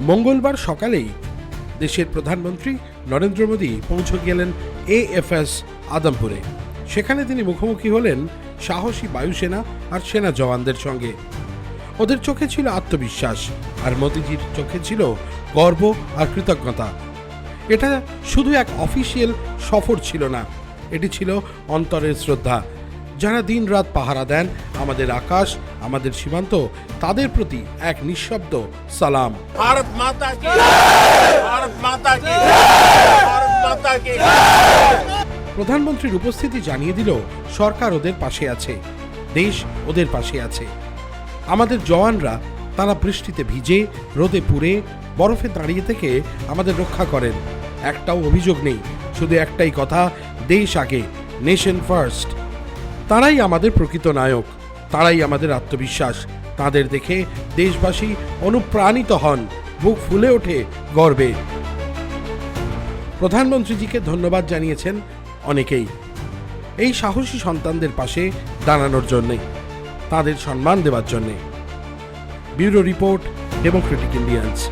মঙ্গলবার সকালেই দেশের প্রধানমন্ত্রী নরেন্দ্র মোদী পৌঁছে গেলেন এএফএস আদমপুরে। সেখানে তিনি মুখোমুখি হলেন সাহসী বায়ুসেনা আর সেনা জওয়ানদের সঙ্গে। ওদের চোখে ছিল আত্মবিশ্বাস আর মোদিজির চোখে ছিল গর্ব আর কৃতজ্ঞতা। এটা শুধু এক অফিসিয়াল সফর ছিল না, এটি ছিল অন্তরের শ্রদ্ধা। যারা দিন রাত পাহারা দেন আমাদের আকাশ আমাদের সীমান্ত তাদের প্রতি এক নিঃশব্দ সালাম। ভারত মাতা কি? ভারত মাতা কি? ভারত মাতা কি? প্রধানমন্ত্রীর উপস্থিতি জানিয়ে দিল সরকার ওদের পাশে আছে দেশ ওদের পাশে আছে। আমাদের জওয়ানরা তারা বৃষ্টিতে ভিজে রোদে পুড়ে বরফে দাঁড়িয়ে থেকে আমাদের রক্ষা করেন। একটাও অভিযোগ নেই শুধু একটাই কথা দেশ আগে নেশন ফার্স্ট। তারাই আমাদের প্রকৃত নায়ক, তারাই আমাদের আত্মবিশ্বাস। তাদের দেখে দেশবাসী অনুপ্রাণিত হন, বুক ফুলে ওঠে গর্বে। প্রধানমন্ত্রীজিকে ধন্যবাদ জানিয়েছেন অনেকেই। এই সাহসী সন্তানদের পাশে দাঁড়ানোর জন্যে, তাদের সম্মান দেওয়ার জন্যে। Bureau report, democratic Indians.